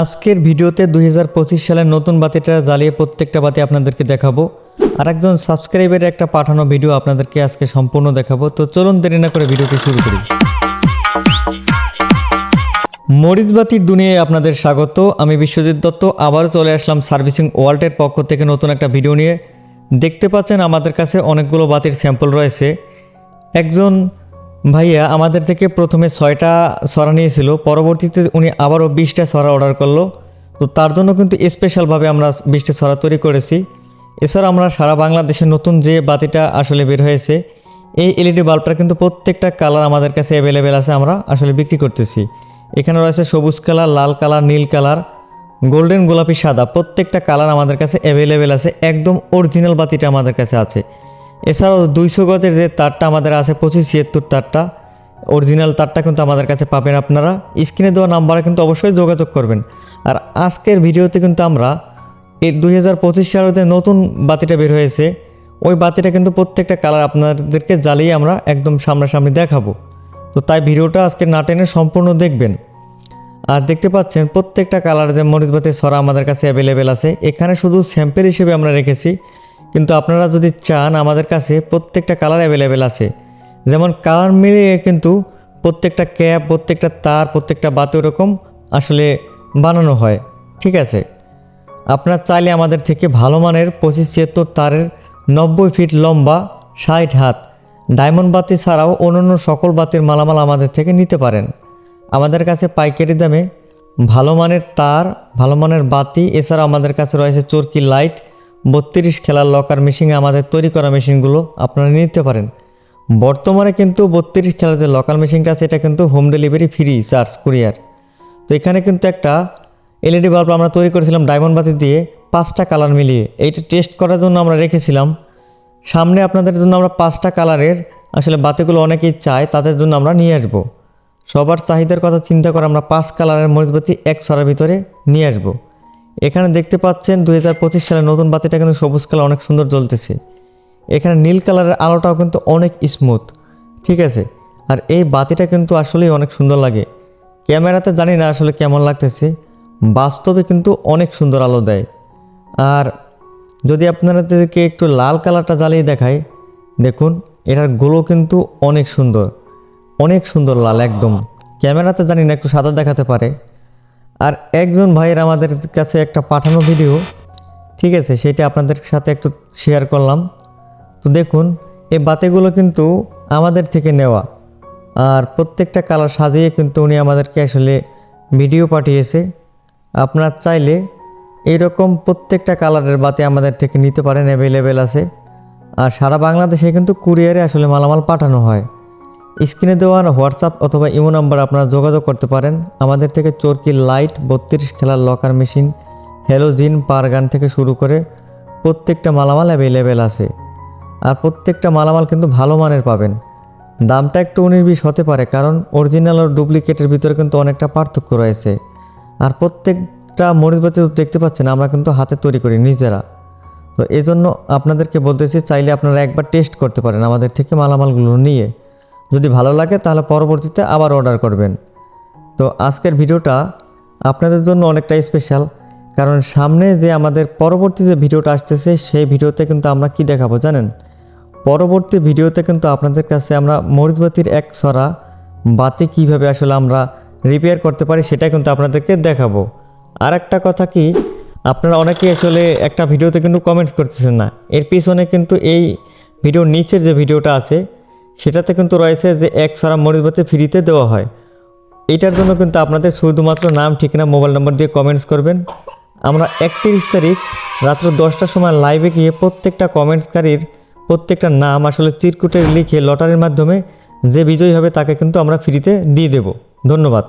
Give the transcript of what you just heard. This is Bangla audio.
আজকের ভিডিওতে দুই হাজার পঁচিশ সালের নতুন বাতিটা জ্বালিয়ে প্রত্যেকটা বাতি আপনাদেরকে দেখাবো। আর একজন সাবস্ক্রাইবারের একটা পাঠানো ভিডিও আপনাদেরকে আজকে সম্পূর্ণ দেখাবো। তো চলুন দেরি না করে ভিডিওটি শুরু করি। মরিচবাতির দুনিয়ায় আপনাদের স্বাগত। আমি বিশ্বজিৎ দত্ত, আবারও চলে আসলাম সার্ভিসিং ওয়ার্ল্ডের পক্ষ থেকে নতুন একটা ভিডিও নিয়ে। দেখতে পাচ্ছেন আমাদের কাছে অনেকগুলো বাতির স্যাম্পল রয়েছে। একজন ভাইয়া, আমাদের থেকে প্রথমে ছয়টা সরা নিয়েছিল, পরবর্তীতে উনি আবারও বিশটা সরা অর্ডার করল। তো তার জন্য কিন্তু স্পেশালভাবে আমরা বিশটা সরা তৈরি করেছি। এছাড়া আমরা সারা বাংলাদেশে নতুন যে বাতিটা আসলে বের হয়েছে, এই এলইডি বাল্বটা কিন্তু প্রত্যেকটা কালার আমাদের কাছে অ্যাভেলেবেল আছে, আমরা আসলে বিক্রি করতেছি। এখানে রয়েছে সবুজ কালার, লাল কালার, নীল কালার গোল্ডেন গোলাপি সাদা, প্রত্যেকটা কালার আমাদের কাছে অ্যাভেলেবেল আছে, একদম অরিজিনাল বাতিটা আমাদের কাছে আছে। এছাড়াও দুইশো গজের যে তারটা আমাদের আছে, পঁচিশ ছিয়াত্তর তারটা অরিজিনাল তারটা কিন্তু আমাদের কাছে পাবেন আপনারা। স্ক্রিনে দেওয়া নাম্বারে কিন্তু অবশ্যই যোগাযোগ করবেন। আর আজকের ভিডিওতে কিন্তু আমরা এই দুই হাজার পঁচিশ সালের যে নতুন বাতিটা বের হয়েছে, ওই বাতিটা কিন্তু প্রত্যেকটা কালার আপনাদেরকে জ্বালিয়ে আমরা একদম সামনাসামনি দেখাবো। তো তাই ভিডিওটা আজকে না টেনে সম্পূর্ণ দেখবেন। আর দেখতে পাচ্ছেন প্রত্যেকটা কালার যে মরিচবাতির সরা আমাদের কাছে অ্যাভেলেবেল আছে। এখানে শুধু স্যাম্পেল হিসেবে আমরা রেখেছি। কিন্তু আপনারা যদি চান আমাদের কাছে প্রত্যেকটা কালার অ্যাভেলেবেল আছে। যেমন কালার মিলিয়ে কিন্তু প্রত্যেকটা ক্যাপ, প্রত্যেকটা তার, প্রত্যেকটা বাতি ওরকম আসলে বানানো হয়। ঠিক আছে? আপনার চাইলে আমাদের থেকে ভালো মানের পঁচিশ ছিয়াত্তর তারের নব্বই ফিট লম্বা, ষাট হাত ডায়মন্ড বাতি ছাড়াও অন্যান্য সকল বাতির মালামাল আমাদের থেকে নিতে পারেন। আমাদের কাছে পাইকারি দামে ভালো মানের তার, ভালো মানের বাতি এছাড়া আমাদের কাছে রয়েছে চরকি লাইট বত্রিশ খেলার লকার মেশিন আমাদের তৈরি করা মেশিনগুলো আপনারা নিতে পারেন। বর্তমানে কিন্তু বত্রিশ খেলার যে লোকাল মেশিনটা আছে, এটা কিন্তু home delivery free charge courier তো এখানে কিন্তু একটা এলইডি বাল্ব আমরা তৈরি করেছিলাম ডায়মন্ড বাতি দিয়ে, পাঁচটা কালার মিলিয়ে। এইটা টেস্ট করার জন্য আমরা রেখেছিলাম। সামনে আপনাদের জন্য আমরা পাঁচটা কালারের আসলে বাতিগুলো অনেকেই চায়, তাদের জন্য আমরা নিয়ে আসব। সবার চাহিদার কথা চিন্তা করে আমরা পাঁচ কালারের মরিচবাতি এক ছড়ার ভিতরে নিয়ে আসব। এখানে দেখতে পাচ্ছেন দুই সালের নতুন বাতিটা কিন্তু সবুজ কালার, অনেক সুন্দর জ্বলতেছে। এখানে নীল কালারের আলোটাও কিন্তু অনেক স্মুথ ঠিক আছে? আর এই বাতিটা কিন্তু আসলেই অনেক সুন্দর লাগে। ক্যামেরাতে জানি না আসলে কেমন লাগতেছে, বাস্তবে কিন্তু অনেক সুন্দর আলো দেয়। আর যদি আপনাদেরকে একটু লাল কালারটা জ্বালিয়ে দেখায় দেখুন, এটার গোলো কিন্তু অনেক সুন্দর অনেক সুন্দর লাল একদম। ক্যামেরাতে জানি না, একটু সাদা দেখাতে পারে। আর একজন ভাইয়ের আমাদের কাছে একটা পাঠানো ভিডিও, ঠিক আছে, সেটা আপনাদের সাথে একটু শেয়ার করলাম। তো দেখুন, এই বাতিগুলো কিন্তু আমাদের থেকে নেওয়া। আর প্রত্যেকটা কালার সাজিয়ে কিন্তু উনি আমাদেরকে আসলে ভিডিও পাঠিয়েছে। আপনারা চাইলে এইরকম প্রত্যেকটা কালারের বাতি আমাদের থেকে নিতে পারেন অ্যাভেলেবেল আছে। আর সারা বাংলাদেশে কিন্তু কুরিয়ারে আসলে মালামাল পাঠানো হয়। স্ক্রিনে দেওয়া হোয়াটসঅ্যাপ অথবা ইমো নাম্বার আপনারা যোগাযোগ করতে পারেন। আমাদের থেকে চরকি লাইট বত্রিশ খেলার লকার মেশিন হ্যালোজিন পারগান থেকে শুরু করে প্রত্যেকটা মালামাল অ্যাভেলেবেল আছে। আর প্রত্যেকটা মালামাল কিন্তু ভালো মানের পাবেন। দামটা একটু উনিশ বিশ হতে পারে, কারণ অরিজিনাল আর ডুপ্লিকেটের ভিতরে কিন্তু অনেকটা পার্থক্য রয়েছে। আর প্রত্যেকটা মরিচবাতি দেখতে পাচ্ছেন, আমরা কিন্তু হাতে তৈরি করি নিজেরা। তো এই জন্য আপনাদেরকে বলতেছি, চাইলে আপনারা একবার টেস্ট করতে পারেন আমাদের থেকে মালামালগুলো নিয়ে। যদি ভালো লাগে, তাহলে পরবর্তীতে আবার অর্ডার করবেন। তো আজকের ভিডিওটা আপনাদের জন্য অনেকটা স্পেশাল কারণ সামনে যে আমাদের পরবর্তী যে ভিডিওটা আসতেছে, সেই ভিডিওতে কিন্তু আমরা কি দেখাবো জানেন? পরবর্তী ভিডিওতে কিন্তু আপনাদের কাছে আমরা মরিচবাতির এক ছড়া বাতি কীভাবে আসলে আমরা রিপেয়ার করতে পারি, সেটা কিন্তু আপনাদেরকে দেখাবো। আর একটা কথা কি, আপনারা অনেকেই আসলে একটা ভিডিওতে কিন্তু কমেন্টস করতেছেন না। এর পিছনে কিন্তু এই ভিডিওর নিচের যে ভিডিওটা আছে সেটাতে কিন্তু রয়েছে যে এক ছড়া মরিচবাতি ফ্রিতে দেওয়া হয়। এটার জন্য কিন্তু আপনাদের শুধুমাত্র নাম, ঠিকানা, মোবাইল নম্বর দিয়ে কমেন্টস করবেন। আমরা একত্রিশ তারিখ রাত্র দশটার সময় লাইভে গিয়ে প্রত্যেকটা কমেন্টসকারীর প্রত্যেকটা নাম আসলে চিরকুটে লিখে লটারির মাধ্যমে যে বিজয়ী হবে তাকে কিন্তু আমরা ফ্রিতে দিয়ে দেব। ধন্যবাদ।